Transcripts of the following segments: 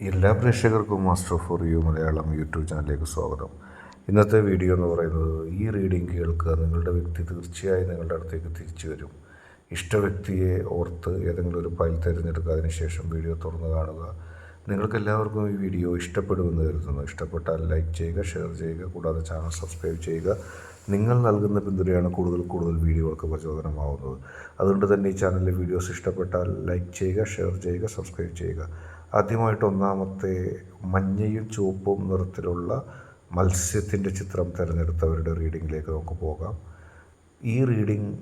എല്ലാ പ്രേക്ഷകർക്കും master for you Malayalam YouTube ചാനലിലേക്ക് സ്വാഗതം. ഇന്നത്തെ വീഡിയോ എന്ന് പറയുന്നത് ഈ റീഡിംഗ് കേൾക്കുക നിങ്ങളുടെ വ്യക്തി തീർച്ചയായും നിങ്ങളുടെ അടുത്തേക്ക് തിരിച്ചു വരും. ഇഷ്ട വ്യക്തിയെ ഓർത്ത് ഏതെങ്കിലും ഒരു ഫയൽ തിരഞ്ഞെടുക്കുക അതിനുശേഷം വീഡിയോ തുറന്ന് കാണുക. നിങ്ങൾക്ക് എല്ലാവർക്കും ഈ വീഡിയോ ഇഷ്ടപ്പെടുമെന്ന് കരുതുന്നു. ഇഷ്ടപ്പെട്ടാൽ ലൈക്ക് ചെയ്യുക ഷെയർ ചെയ്യുക കൂടാതെ ചാനൽ സബ്സ്ക്രൈബ് ചെയ്യുക. നിങ്ങൾ നൽകുന്ന പിന്തുണയാണ് കൂടുതൽ കൂടുതൽ വീഡിയോകൾക്ക് പ്രചോദനമാവുന്നത്. അതുകൊണ്ട് തന്നെ ഈ ചാനലിലെ വീഡിയോസ് ഇഷ്ടപ്പെട്ടാൽ ലൈക്ക് ചെയ്യുക ഷെയർ ചെയ്യുക സബ്സ്ക്രൈബ് ചെയ്യുക. ആദ്യമായിട്ട് ഒന്നാമത്തെ മഞ്ഞയും ചുവപ്പും നിറത്തിലുള്ള മത്സ്യത്തിന്റെ ചിത്രം തിരഞ്ഞെടുത്തവരുടെ റീഡിങ്ങിലേക്ക് നമുക്ക് പോകാം. ഈ റീഡിംഗ്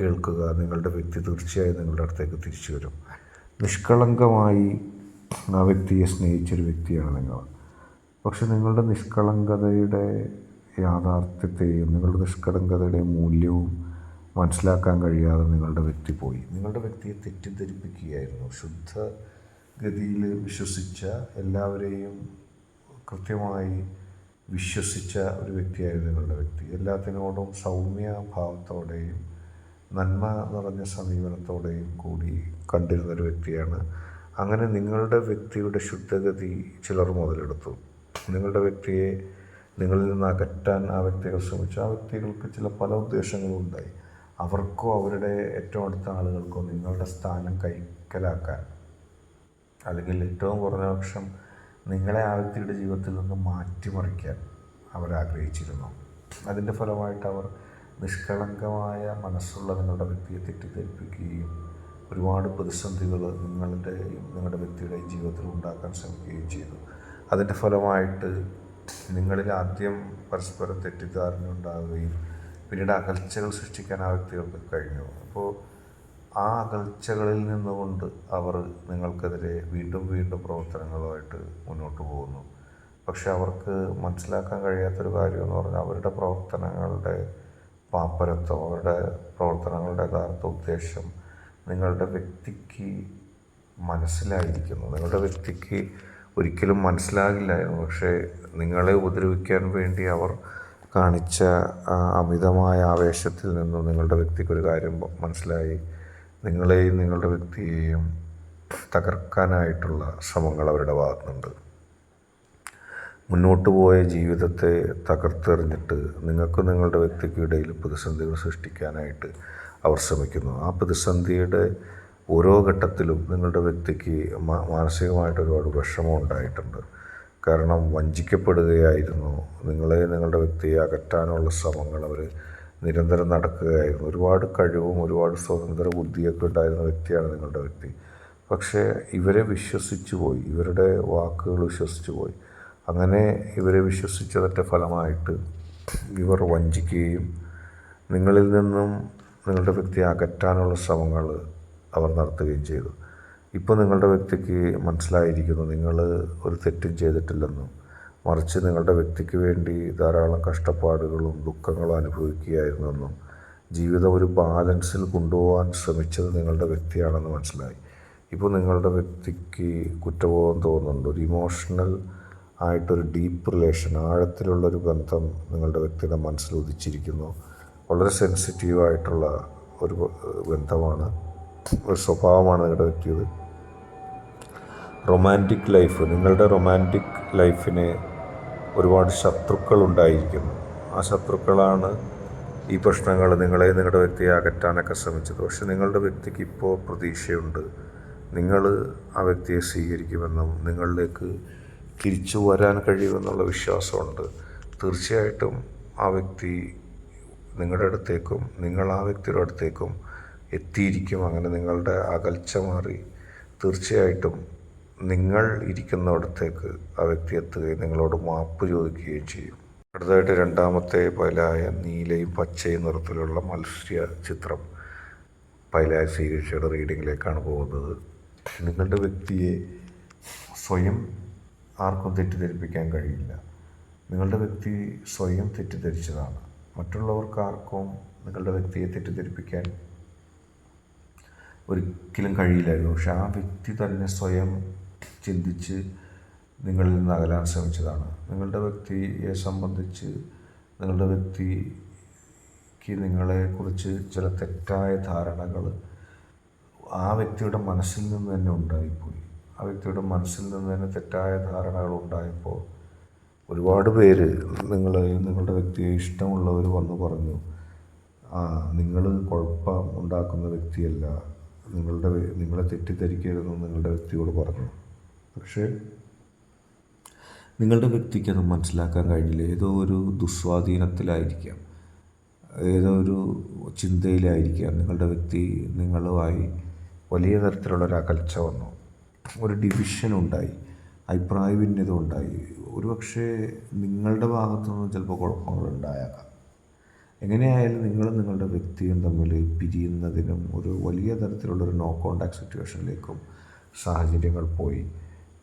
കേൾക്കുക നിങ്ങളുടെ വ്യക്തി തീർച്ചയായും നിങ്ങളുടെ അടുത്തേക്ക് തിരിച്ചു വരും. നിഷ്കളങ്കമായി ആ വ്യക്തിയെ സ്നേഹിച്ചൊരു വ്യക്തിയാണ് നിങ്ങൾ. പക്ഷെ നിങ്ങളുടെ നിഷ്കളങ്കതയുടെ യാഥാർത്ഥ്യത്തെയും നിങ്ങളുടെ നിഷ്കളങ്കതയുടെ മൂല്യവും മനസ്സിലാക്കാൻ കഴിയാതെ നിങ്ങളുടെ വ്യക്തി പോയി. നിങ്ങളുടെ വ്യക്തിയെ തെറ്റിദ്ധരിപ്പിക്കുകയായിരുന്നു. ശുദ്ധ ഗതിയിൽ വിശ്വസിച്ച എല്ലാവരെയും കൃത്യമായി വിശ്വസിച്ച ഒരു വ്യക്തിയായിരുന്നു നിങ്ങളുടെ വ്യക്തി. എല്ലാത്തിനോടും സൗമ്യ ഭാവത്തോടെയും നന്മ നിറഞ്ഞ സമീപനത്തോടെയും കൂടി കണ്ടിരുന്ന ഒരു വ്യക്തിയാണ്. അങ്ങനെ നിങ്ങളുടെ വ്യക്തിയുടെ ശുദ്ധഗതി ചിലർ മുതലെടുത്തു. നിങ്ങളുടെ വ്യക്തിയെ നിങ്ങളിൽ നിന്ന് അകറ്റാൻ ആ വ്യക്തികൾ ശ്രമിച്ചു. ആ വ്യക്തികൾക്ക് ചില പല ഉദ്ദേശങ്ങളും ഉണ്ടായി. അവർക്കോ അവരുടെ ഏറ്റവും അടുത്ത ആളുകൾക്കോ നിങ്ങളുടെ സ്ഥാനം കൈക്കലാക്കാൻ അല്ലെങ്കിൽ ഏറ്റവും കുറഞ്ഞ പക്ഷം നിങ്ങളെ ആ വ്യക്തിയുടെ ജീവിതത്തിൽ നിന്ന് മാറ്റിമറിക്കാൻ അവർ ആഗ്രഹിച്ചിരുന്നു അതിന്റെ ഫലമായിട്ട് അവർ നിഷ്കളങ്കമായ മനസ്സുള്ള നിങ്ങളുടെ വ്യക്തിയെ തെറ്റിദ്ധരിപ്പിക്കുകയും ഒരുപാട് പ്രതിസന്ധികൾ നിങ്ങളുടെ നിങ്ങളുടെ വ്യക്തിയുടെ ജീവിതത്തിൽ ഉണ്ടാക്കാൻ ശ്രമിക്കുകയും ചെയ്തു. അതിന്റെ ഫലമായിട്ട് നിങ്ങളിൽ ആദ്യം പരസ്പരം തെറ്റിദ്ധാരണ ഉണ്ടാവുകയും പിന്നീട് അകൽച്ചകൾ സൃഷ്ടിക്കാൻ ആ വ്യക്തികൾക്ക് കഴിഞ്ഞു. അപ്പോൾ ആ അകൽച്ചകളിൽ നിന്നുകൊണ്ട് അവർ നിങ്ങൾക്കെതിരെ വീണ്ടും വീണ്ടും പ്രവർത്തനങ്ങളുമായിട്ട് മുന്നോട്ട് പോകുന്നു. പക്ഷെ അവർക്ക് മനസ്സിലാക്കാൻ കഴിയാത്തൊരു കാര്യമെന്ന് പറഞ്ഞാൽ അവരുടെ പ്രവർത്തനങ്ങളുടെ പാപ്പരത്വം അവരുടെ പ്രവർത്തനങ്ങളുടെ യഥാർത്ഥ ഉദ്ദേശം നിങ്ങളുടെ വ്യക്തിക്ക് മനസ്സിലായിരിക്കുന്നു. നിങ്ങളുടെ വ്യക്തിക്ക് ഒരിക്കലും മനസ്സിലാകില്ലായിരുന്നു. പക്ഷേ നിങ്ങളെ ഉപദ്രവിക്കാൻ വേണ്ടി അവർ കാണിച്ച അമിതമായ ആവേശത്തിൽ നിന്നും നിങ്ങളുടെ വ്യക്തിക്കൊരു കാര്യം മനസ്സിലായി. നിങ്ങളെയും നിങ്ങളുടെ വ്യക്തിയെയും തകർക്കാനായിട്ടുള്ള ശ്രമങ്ങൾ അവരുടെ ഭാഗത്തുനിന്നുണ്ട്. മുന്നോട്ട് പോയ ജീവിതത്തെ തകർത്തെറിഞ്ഞിട്ട് നിങ്ങൾക്ക് നിങ്ങളുടെ വ്യക്തിക്കും ഇടയിൽ പ്രതിസന്ധികൾ സൃഷ്ടിക്കാനായിട്ട് അവർ ശ്രമിക്കുന്നു. ആ പ്രതിസന്ധിയുടെ ഓരോ ഘട്ടത്തിലും നിങ്ങളുടെ വ്യക്തിക്ക് മാനസികമായിട്ട് ഒരുപാട് വിഷമം ഉണ്ടായിട്ടുണ്ട്. കാരണം വഞ്ചിക്കപ്പെടുകയായിരുന്നു. നിങ്ങളെ നിങ്ങളുടെ വ്യക്തിയെ അകറ്റാനുള്ള ശ്രമങ്ങൾ അവർ നിരന്തരം നടക്കുകയായിരുന്നു. ഒരുപാട് കഴിവും ഒരുപാട് സ്വതന്ത്ര ബുദ്ധിയൊക്കെ ഉണ്ടായിരുന്ന വ്യക്തിയാണ് നിങ്ങളുടെ വ്യക്തി. പക്ഷേ ഇവരെ വിശ്വസിച്ചു പോയി. ഇവരുടെ വാക്കുകൾ വിശ്വസിച്ചു പോയി. അങ്ങനെ ഇവരെ വിശ്വസിച്ചതിന്റെ ഫലമായിട്ട് ഇവർ വഞ്ചിക്കുകയും നിങ്ങളിൽ നിന്നും നിങ്ങളുടെ വ്യക്തിയെ അകറ്റാനുള്ള ശ്രമങ്ങൾ അവർ നടത്തുകയും ചെയ്തു. ഇപ്പോൾ നിങ്ങളുടെ വ്യക്തിക്ക് മനസ്സിലായിരിക്കുന്നു നിങ്ങൾ ഒരു തെറ്റും ചെയ്തിട്ടില്ലെന്നും മറിച്ച് നിങ്ങളുടെ വ്യക്തിക്ക് വേണ്ടി ധാരാളം കഷ്ടപ്പാടുകളും ദുഃഖങ്ങളും അനുഭവിക്കുകയായിരുന്നെന്നും ജീവിതം ഒരു ബാലൻസിൽ കൊണ്ടുപോകാൻ ശ്രമിച്ചത് നിങ്ങളുടെ വ്യക്തിയാണെന്ന് മനസ്സിലായി. ഇപ്പോൾ നിങ്ങളുടെ വ്യക്തിക്ക് കുറ്റബോധം തോന്നുന്നുണ്ട്. ഒരു ഇമോഷണൽ ആയിട്ടൊരു ഡീപ്പ് റിലേഷൻ ആഴത്തിലുള്ളൊരു ബന്ധം നിങ്ങളുടെ വ്യക്തിയുടെ മനസ്സിൽ ഉദിച്ചിരിക്കുന്നു. വളരെ സെൻസിറ്റീവായിട്ടുള്ള ഒരു ബന്ധമാണ്. ഒരു സ്വഭാവമാണ് നിങ്ങളുടെ വ്യക്തിയത് റൊമാന്റിക് ലൈഫ് നിങ്ങളുടെ റൊമാന്റിക് ലൈഫിന് ഒരുപാട് ശത്രുക്കൾ ഉണ്ടായിരിക്കുന്നു ആ ശത്രുക്കളാണ് ഈ പ്രശ്നങ്ങൾ നിങ്ങളെ നിങ്ങളുടെ വ്യക്തിയെ അകറ്റാനൊക്കെ ശ്രമിച്ചത്. പക്ഷെ നിങ്ങളുടെ വ്യക്തിക്ക് ഇപ്പോൾ പ്രതീക്ഷയുണ്ട്. നിങ്ങൾ ആ വ്യക്തിയെ സ്വീകരിക്കുമെന്നും നിങ്ങളിലേക്ക് തിരിച്ചു വരാൻ കഴിയുമെന്നുള്ള വിശ്വാസമുണ്ട്. തീർച്ചയായിട്ടും ആ വ്യക്തി നിങ്ങളുടെ അടുത്തേക്കും നിങ്ങൾ ആ വ്യക്തിയുടെ അടുത്തേക്കും എത്തിയിരിക്കും. അങ്ങനെ നിങ്ങളുടെ അകൽച്ച മാറി തീർച്ചയായിട്ടും നിങ്ങൾ ഇരിക്കുന്നിടത്തേക്ക് ആ വ്യക്തി എത്തുകയും നിങ്ങളോട് മാപ്പ് ചോദിക്കുകയും ചെയ്യും. അടുത്തതായിട്ട് രണ്ടാമത്തെ പൈലായ നീലയും പച്ചയും നിറത്തിലുള്ള മത്സ്യ ചിത്രം പൈലായ സ്വീകരിച്ചയുടെ റീഡിങ്ങിലേക്കാണ് പോകുന്നത്. നിങ്ങളുടെ വ്യക്തിയെ സ്വയം ആർക്കും തെറ്റിദ്ധരിപ്പിക്കാൻ കഴിയില്ല. നിങ്ങളുടെ വ്യക്തി സ്വയം തെറ്റിദ്ധരിച്ചതാണ്. മറ്റുള്ളവർക്ക് ആർക്കും നിങ്ങളുടെ വ്യക്തിയെ തെറ്റിദ്ധരിപ്പിക്കാൻ ഒരിക്കലും കഴിയില്ലായിരുന്നു. പക്ഷെ ആ വ്യക്തി തന്നെ സ്വയം ചിന്തിച്ച് നിങ്ങളിൽ നിന്ന് അകലാൻ ശ്രമിച്ചതാണ്. നിങ്ങളുടെ വ്യക്തിയെ സംബന്ധിച്ച് നിങ്ങളുടെ വ്യക്തിക്ക് നിങ്ങളെക്കുറിച്ച് ചില തെറ്റായ ധാരണകൾ ആ വ്യക്തിയുടെ മനസ്സിൽ നിന്ന് തന്നെ ഉണ്ടായിപ്പോയി. ആ വ്യക്തിയുടെ മനസ്സിൽ നിന്ന് തന്നെ തെറ്റായ ധാരണകൾ ഉണ്ടായപ്പോൾ ഒരുപാട് പേര് നിങ്ങൾ നിങ്ങളുടെ വ്യക്തിയെ ഇഷ്ടമുള്ളവർ വന്ന് പറഞ്ഞു ആ നിങ്ങൾ കുഴപ്പം ഉണ്ടാക്കുന്ന വ്യക്തിയല്ല. നിങ്ങളുടെ നിങ്ങളെ തെറ്റിദ്ധരിക്കരുതെന്ന് നിങ്ങളുടെ വ്യക്തിയോട് പറഞ്ഞു. പക്ഷേ നിങ്ങളുടെ വ്യക്തിക്ക് അത് മനസ്സിലാക്കാൻ കഴിഞ്ഞില്ല. ഏതോ ഒരു ദുസ്വാധീനത്തിലായിരിക്കാം. ഏതോ ഒരു ചിന്തയിലായിരിക്കാം നിങ്ങളുടെ വ്യക്തി നിങ്ങളുമായി വലിയ തരത്തിലുള്ള ഒരു അകൽച്ച വന്നു. ഒരു ഡിവിഷൻ ഉണ്ടായി. അഭിപ്രായ ഭിന്നത ഉണ്ടായി. ഒരുപക്ഷെ നിങ്ങളുടെ ഭാഗത്തു നിന്ന് ചിലപ്പോൾ കുഴപ്പങ്ങൾ ഉണ്ടായേക്കാം. എങ്ങനെയായാലും നിങ്ങളും നിങ്ങളുടെ വ്യക്തിയും തമ്മിൽ പിരിയുന്നതിനും ഒരു വലിയ തരത്തിലുള്ള ഒരു നോ കോണ്ടാക്ട് സിറ്റുവേഷനിലേക്കും സാഹചര്യങ്ങൾ പോയി.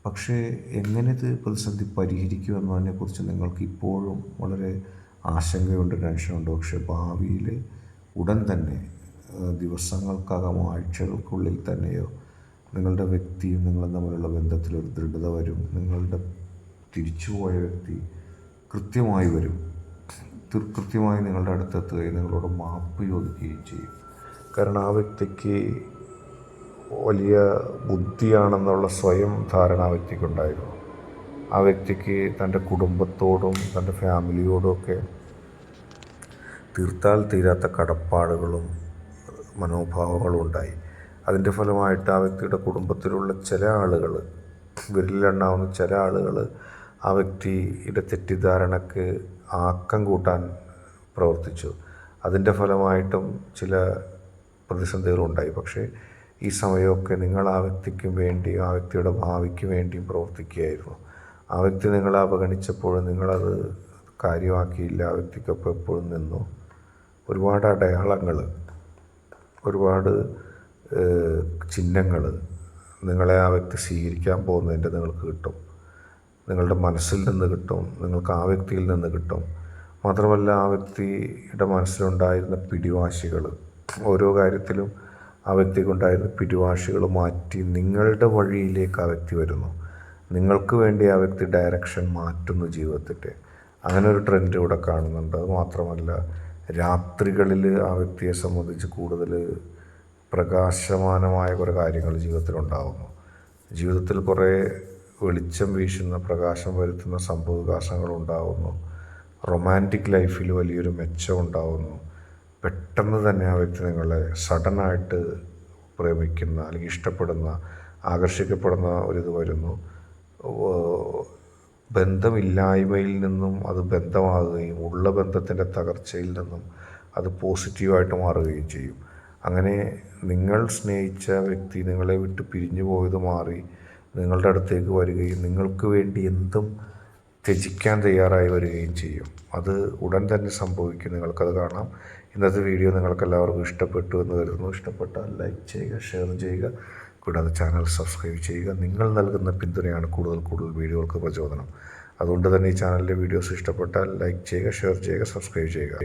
പക്ഷേ എങ്ങനെ ഇത് പ്രതിസന്ധി പരിഹരിക്കും എന്നതിനെക്കുറിച്ച് നിങ്ങൾക്ക് ഇപ്പോഴും വളരെ ആശങ്കയുണ്ട് ടെൻഷനുണ്ട്. പക്ഷേ ഭാവിയിൽ ഉടൻ തന്നെ ദിവസങ്ങൾക്കകമോ ആഴ്ചകൾക്കുള്ളിൽ തന്നെയോ നിങ്ങളുടെ വ്യക്തിയും നിങ്ങളും തമ്മിലുള്ള ബന്ധത്തിൽ ഒരു ദൃഢത വരും. നിങ്ങളുടെ തിരിച്ചുപോയ വ്യക്തി കൃത്യമായി വരും. കൃത്യമായി നിങ്ങളുടെ അടുത്തെത്തുകയും നിങ്ങളോട് മാപ്പ് ചോദിക്കുകയും ചെയ്യും. കാരണം ആ വ്യക്തിക്ക് വലിയ ബുദ്ധിയാണെന്നുള്ള സ്വയം ധാരണ ആ വ്യക്തിക്കുണ്ടായിരുന്നു. ആ വ്യക്തിക്ക് തന്റെ കുടുംബത്തോടും തന്റെ ഫാമിലിയോടും ഒക്കെ തീർത്താൽ തീരാത്ത കടപ്പാടുകളും മനോഭാവങ്ങളും ഉണ്ടായി. അതിന്റെ ഫലമായിട്ട് ആ വ്യക്തിയുടെ കുടുംബത്തിലുള്ള ചില ആളുകൾ വിരലിലെണ്ണാവുന്ന ചില ആളുകൾ ആ വ്യക്തിയുടെ തെറ്റിദ്ധാരണക്ക് ആക്കം കൂട്ടാൻ പ്രവർത്തിച്ചു. അതിന്റെ ഫലമായിട്ടും ചില പ്രതിസന്ധികളുണ്ടായി. പക്ഷേ ഈ സമയമൊക്കെ നിങ്ങൾ ആ വ്യക്തിക്ക് വേണ്ടി ആ വ്യക്തിയുടെ ഭാവിക്ക് വേണ്ടിയും പ്രവർത്തിക്കുകയായിരുന്നു. ആ വ്യക്തി നിങ്ങളെ അവഗണിച്ചപ്പോൾ നിങ്ങളത് കാര്യമാക്കിയില്ല. ആ വ്യക്തിക്കൊപ്പം എപ്പോഴും നിന്നു. ഒരുപാട് അടയാളങ്ങൾ ഒരുപാട് ചിഹ്നങ്ങൾ നിങ്ങളെ ആ വ്യക്തി സ്വീകരിക്കാൻ പോകുന്നതിന്റെ നിങ്ങൾക്ക് കിട്ടും. നിങ്ങളുടെ മനസ്സിൽ നിന്ന് കിട്ടും. നിങ്ങൾക്ക് ആ വ്യക്തിയിൽ നിന്ന് കിട്ടും. മാത്രമല്ല ആ വ്യക്തിയുടെ മനസ്സിലുണ്ടായിരുന്ന പിടിവാശികൾ ഓരോ കാര്യത്തിലും ആ വ്യക്തിക്കുണ്ടായിരുന്ന പിടിവാശികൾ മാറ്റി നിങ്ങളുടെ വഴിയിലേക്ക് ആ വ്യക്തി വരുന്നു. നിങ്ങൾക്ക് വേണ്ടി ആ വ്യക്തി ഡയറക്ഷൻ മാറ്റുന്നു ജീവിതത്തിന്റെ അങ്ങനെ ഒരു ട്രെൻഡ് ഇവിടെ കാണുന്നുണ്ട്. അത് മാത്രമല്ല രാത്രികളിൽ ആ വ്യക്തിയെ സംബന്ധിച്ച് കൂടുതൽ പ്രകാശമാനമായ കുറേ കാര്യങ്ങൾ ജീവിതത്തിലുണ്ടാകുന്നു ജീവിതത്തിൽ കുറേ വെളിച്ചം വീശുന്ന പ്രകാശം വരുത്തുന്ന സംഭവവികാസങ്ങൾ ഉണ്ടാകുന്നു റൊമാന്റിക് ലൈഫിൽ വലിയൊരു മെച്ചം ഉണ്ടാകുന്നു പെട്ടെന്ന് തന്നെ ആ വ്യക്തി നിങ്ങളെ സഡനായിട്ട് പ്രേമിക്കുന്ന അല്ലെങ്കിൽ ഇഷ്ടപ്പെടുന്ന ആകർഷിക്കപ്പെടുന്ന ഒരിത് വരുന്നു. ബന്ധമില്ലായ്മയിൽ നിന്നും അത് ബന്ധമാകുകയും ഉള്ള ബന്ധത്തിന്റെ തകർച്ചയിൽ നിന്നും അത് പോസിറ്റീവായിട്ട് മാറുകയും ചെയ്യും. അങ്ങനെ നിങ്ങൾ സ്നേഹിച്ച വ്യക്തി നിങ്ങളെ വിട്ട് പിരിഞ്ഞു പോയത് മാറി നിങ്ങളുടെ അടുത്തേക്ക് വരികയും നിങ്ങൾക്ക് വേണ്ടി എന്തും ത്യജിക്കാൻ തയ്യാറായി വരികയും ചെയ്യും. അത് ഉടൻ തന്നെ സംഭവിക്കും. നിങ്ങൾക്കത് കാണാം. ഇന്നത്തെ വീഡിയോ നിങ്ങൾക്ക് എല്ലാവർക്കും ഇഷ്ടപ്പെട്ടു എന്ന് കരുതുന്നു. ഇഷ്ടപ്പെട്ടാൽ ലൈക്ക് ചെയ്യുക ഷെയർ ചെയ്യുക. കൂടാതെ ചാനൽ സബ്സ്ക്രൈബ് ചെയ്യുക. നിങ്ങൾ നൽകുന്ന പിന്തുണയാണ് കൂടുതൽ കൂടുതൽ വീഡിയോകൾക്ക് പ്രചോദനം. അതുകൊണ്ട് തന്നെ ഈ ചാനലിലെ വീഡിയോസ് ഇഷ്ടപ്പെട്ടാൽ ലൈക്ക് ചെയ്യുക ഷെയർ ചെയ്യുക സബ്സ്ക്രൈബ് ചെയ്യുക.